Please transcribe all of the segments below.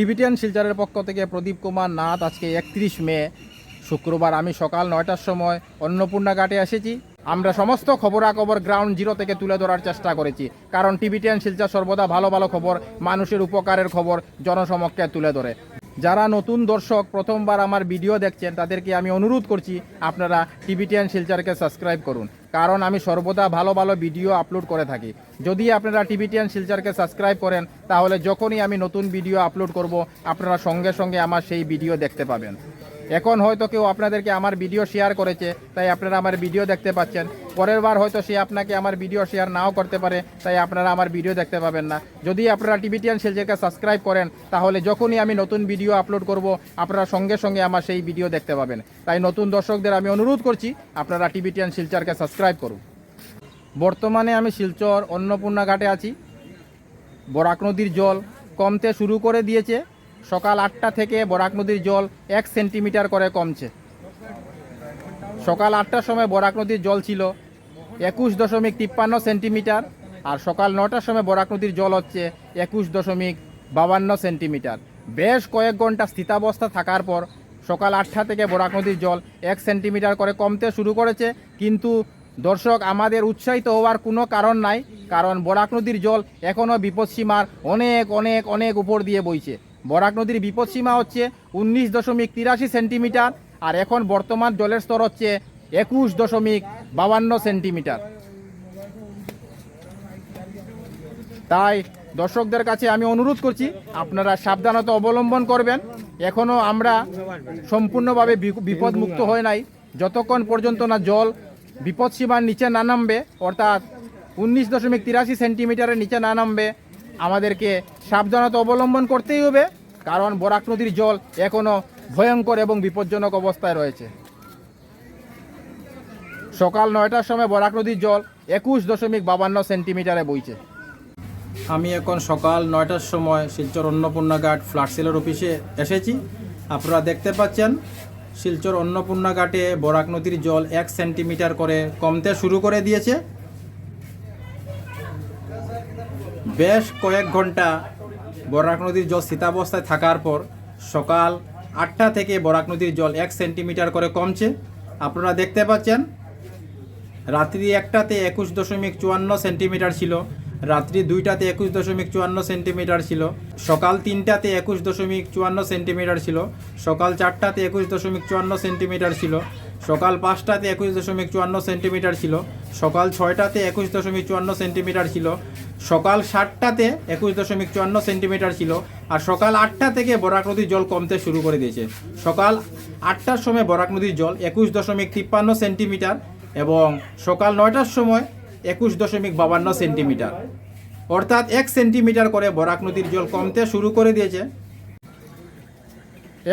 টিভিটিয়ান শিলচরের পক্ষ থেকে প্রদীপ কুমার নাথ আজকে একত্রিশ মে, শুক্রবার। আমি সকাল নয়টার সময় অন্নপূর্ণা ঘাটে এসেছি। আমরা সমস্ত খবরাখবর গ্রাউন্ড জিরো থেকে তুলে ধরার চেষ্টা করেছি। কারণ টিভিটিয়ান শিলচর সর্বদা ভালো ভালো খবর, মানুষের উপকারের খবর জনসমক্ষে তুলে ধরে। যারা নতুন দর্শক, প্রথমবার আমার ভিডিও দেখছেন, তাদেরকে আমি অনুরোধ করছি, আপনারা টিভিটিয়ান শিলচরকে সাবস্ক্রাইব করুন। কারণ আমি সর্বদা ভালো ভালো ভিডিও আপলোড করে থাকি। যদি আপনারা টিভিটিয়ান শিলচারকে সাবস্ক্রাইব করেন, তাহলে যখনই আমি নতুন ভিডিও আপলোড করব, আপনারা সঙ্গে সঙ্গে আমার সেই ভিডিও দেখতে পাবেন। এখন হয়তো কেউ আপনাদেরকে আমার ভিডিও শেয়ার করেছে, তাই আপনারা আমার ভিডিও দেখতে পাচ্ছেন। পরের বার হয়তো সে আপনাকে আমার ভিডিও শেয়ার নাও করতে পারে, তাই আপনারা আমার ভিডিও দেখতে পাবেন না। যদি আপনারা টিভিটিয়ান শিলচরকে সাবস্ক্রাইব করেন, তাহলে যখনই আমি নতুন ভিডিও আপলোড করব, আপনারা সঙ্গে সঙ্গে আমার সেই ভিডিও দেখতে পাবেন। তাই নতুন দর্শকদের আমি অনুরোধ করছি, আপনারা টিভিটিয়ান শিলচরকে সাবস্ক্রাইব করুন। বর্তমানে আমি শিলচর অন্নপূর্ণা ঘাটে আছি। বরাক নদীর জল কমতে শুরু করে দিয়েছে। সকাল আটটা থেকে বরাক নদীর জল এক সেন্টিমিটার করে কমছে। সকাল আটটার সময় বরাক নদীর জল ছিল একুশ দশমিক তিপ্পান্ন সেন্টিমিটার আর সকাল নটার সময় বরাক নদীর জল হচ্ছে একুশ দশমিক বাবান্ন সেন্টিমিটার। বেশ কয়েক ঘণ্টা স্থিতাবস্থা থাকার পর সকাল আটটা থেকে বরাক নদীর জল এক সেন্টিমিটার করে কমতে শুরু করেছে। কিন্তু দর্শক, আমাদের উৎসাহিত হওয়ার কোনো কারণ নাই, কারণ বরাক নদীর জল এখনও বিপদসীমার অনেক অনেক অনেক উপর দিয়ে বইছে। বরাক নদীর বিপদসীমা হচ্ছে উনিশ দশমিক তিরাশি সেন্টিমিটার আর এখন বর্তমান জলের স্তর হচ্ছে একুশ দশমিক বাবান্ন সেন্টিমিটার। তাই দর্শকদের কাছে আমি অনুরোধ করছি, আপনারা সাবধানতা অবলম্বন করবেন। এখনও আমরা সম্পূর্ণভাবে বিপদমুক্ত হয়ে নাই। যতক্ষণ পর্যন্ত না জল বিপদসীমার নিচে না নামবে, অর্থাৎ উনিশ দশমিক তিরাশি সেন্টিমিটারের নিচে না নামবে আমাদেরকে সাবধানতা অবলম্বন করতেই হবে, কারণ বরাক নদীর জল এখনও ভয়ঙ্কর এবং বিপজ্জনক অবস্থায় রয়েছে। সকাল নয়টার সময় বরাক নদীর জল একুশ দশমিক বাবান্ন সেন্টিমিটারে বইছে। আমি এখন সকাল নয়টার সময় শিলচর অন্নপূর্ণা ঘাট ফ্লাড সেলের অফিসে এসেছি। আপনারা দেখতে পাচ্ছেন, শিলচর অন্নপূর্ণা ঘাটে বরাক নদীর জল এক সেন্টিমিটার করে কমতে শুরু করে দিয়েছে। বেশ কয়েক ঘণ্টা বরাক নদীর জল স্থিতাবস্থায় থাকার পর সকাল আটটা থেকে বরাক নদীর জল এক সেন্টিমিটার করে কমছে। আপনারা দেখতে পাচ্ছেন, রাত্রি একটাতে একুশ দশমিক চুয়ান্ন সেন্টিমিটার ছিল, রাত্রি দুইটাতে একুশ দশমিক চুয়ান্ন সেন্টিমিটার ছিল, সকাল তিনটাতে একুশ দশমিক চুয়ান্ন সেন্টিমিটার ছিল, সকাল চারটাতে একুশ দশমিক চুয়ান্ন সেন্টিমিটার ছিল, সকাল পাঁচটাতে একুশ দশমিক চুয়ান্ন সেন্টিমিটার ছিল, সকাল ছয়টাতে একুশ দশমিক চুয়ান্ন সেন্টিমিটার ছিল সকাল সাতটাতে একুশ দশমিক চুয়ান্ন সেন্টিমিটার ছিল আর সকাল আটটা থেকে বরাক নদীর জল কমতে শুরু করে দিয়েছে। সকাল আটটার সময় বরাক নদীর জল একুশ দশমিক তিপ্পান্ন সেন্টিমিটার এবং সকাল নয়টার সময় একুশ দশমিক বাবান্ন সেন্টিমিটার। অর্থাৎ এক সেন্টিমিটার করে বরাক নদীর জল কমতে শুরু করে দিয়েছে।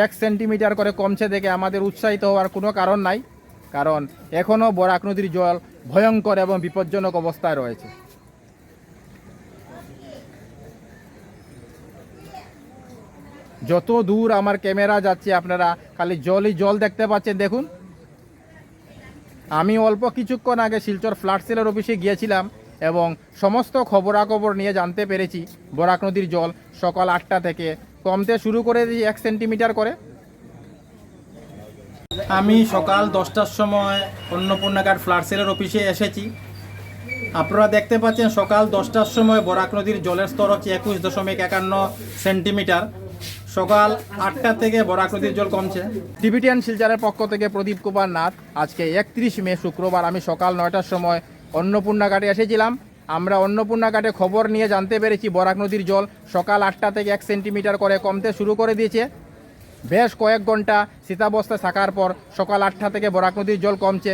এক সেন্টিমিটার করে কমছে দেখে আমাদের উৎসাহিত হওয়ার কোনো কারণ নাই, কারণ এখনও বরাক নদীর জল ভয়ঙ্কর এবং বিপজ্জনক অবস্থায় রয়েছে। যত দূর আমার ক্যামেরা যাচ্ছে আপনারা খালি জলই জল দেখতে পাচ্ছেন, দেখুন। আমি অল্প কিছুক্ষণ আগে শিলচর ফ্লাড সেলের অফিসে গিয়েছিলাম এবং সমস্ত খবরাখবর নিয়ে জানতে পেরেছি বরাক নদীর জল সকাল আটটা থেকে কমতে শুরু করে দিই এক সেন্টিমিটার করে। আমি সকাল দশটার সময় অন্নপূর্ণাঘাট ফ্লাড সেলের অফিসে এসেছি। আপনারা দেখতে পাচ্ছেন সকাল দশটার সময় বরাক নদীর জলের স্তর হচ্ছে একুশ দশমিক একান্ন সেন্টিমিটার। সকাল আটটা থেকে বরাক নদীর জল কমছে। টিবিটিয়ান শিলচরের পক্ষ থেকে প্রদীপ কুমার নাথ, আজকে একত্রিশ মে, শুক্রবার। আমি সকাল নয়টার সময় অন্নপূর্ণা ঘাটে এসেছিলাম। আমরা অন্নপূর্ণা ঘাটে খবর নিয়ে জানতে পেরেছি বরাক নদীর জল সকাল আটটা থেকে এক সেন্টিমিটার করে কমতে শুরু করে দিয়েছে। বেশ কয়েক ঘণ্টা শীতাবস্থায় থাকার পর সকাল আটটা থেকে বরাক নদীর জল কমছে।